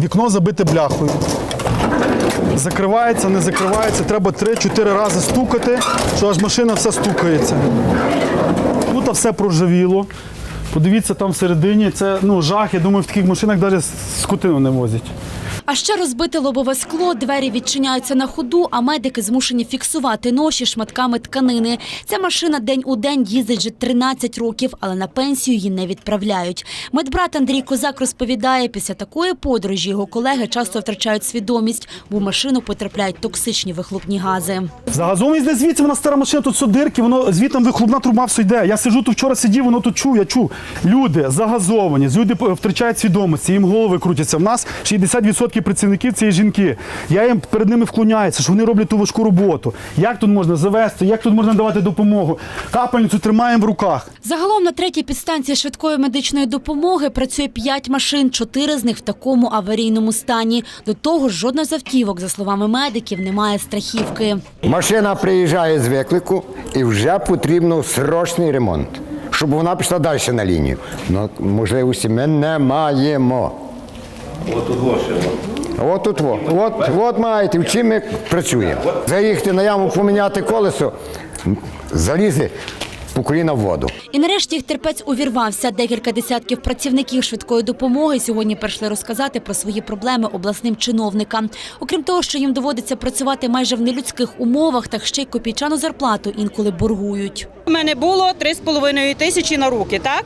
Вікно забите бляхою. Закривається, не закривається. Треба 3-4 рази стукати, що аж машина вся стукається. Тут все прожавіло. Подивіться там всередині. Це ну, жах. Я думаю, в таких машинах навіть скотину не возять. А ще розбите лобове скло, двері відчиняються на ходу, а медики змушені фіксувати ноші шматками тканини. Ця машина день у день їздить вже 13 років, але на пенсію її не відправляють. Медбрат Андрій Козак розповідає, після такої подорожі його колеги часто втрачають свідомість, бо в машину потрапляють токсичні вихлопні гази. Загазованість де звідси, вона стара машина, тут все дирки, воно звідти вихлопна труба все йде. Я сижу тут вчора сидів, воно тут чув, я чув. Люди загазовані, люди втрачають свідомості, їм голови крутяться. В нас 60% працівників це є жінки. Я їм перед ними вклоняюся, що вони роблять ту важку роботу. Як тут можна завести, як тут можна давати допомогу? Капельницю тримаємо в руках. Загалом на третій підстанції швидкої медичної допомоги працює п'ять машин, чотири з них в такому аварійному стані. До того ж, жодна з автівок, за словами медиків, немає страхівки. Машина приїжджає з виклику і вже потрібно срочний ремонт, щоб вона пішла далі на лінію. Ну, можливості ми не маємо. От тут во. От, от маєте, в чим ми працюємо. Заїхати на яму, поміняти колесо, залізи по коліна в воду. І нарешті їх терпець увірвався. Декілька десятків працівників швидкої допомоги сьогодні прийшли розказати про свої проблеми обласним чиновникам. Окрім того, що їм доводиться працювати майже в нелюдських умовах, так ще й копійчану зарплату інколи боргують. У мене було 3,5 тисячі на руки, так?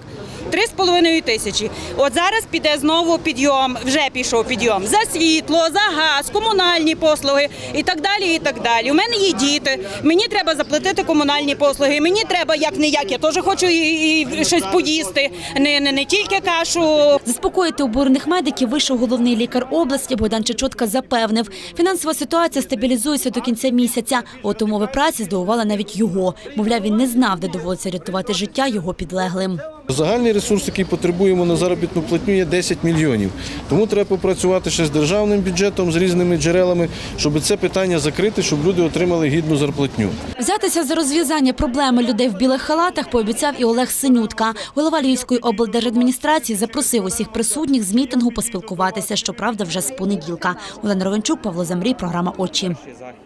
3,5 тисячі. От зараз піде знову підйом, вже пішов підйом за світло, за газ, комунальні послуги і так далі. І так далі. У мене є діти. Мені треба заплатити комунальні послуги. Мені треба як не як. Я теж хочу і, і щось поїсти. Не, не, не тільки кашу. Заспокоїти обурених медиків вийшов головний лікар області Богдан Чечотка запевнив, фінансова ситуація стабілізується до кінця місяця. От умови праці здивували навіть його. Мовляв, він не знав, де доводиться рятувати життя його підлеглим. Загальний ресурс, який потребуємо на заробітну платню, є 10 мільйонів. Тому треба попрацювати ще з державним бюджетом, з різними джерелами, щоб це питання закрити, щоб люди отримали гідну зарплатню. Взятися за розв'язання проблеми людей в білих халатах пообіцяв і Олег Синютка. Голова Львівської облдержадміністрації запросив усіх присутніх з мітингу поспілкуватися, щоправда, вже з понеділка. Олена Ровенчук, Павло Замрій, програма Очі.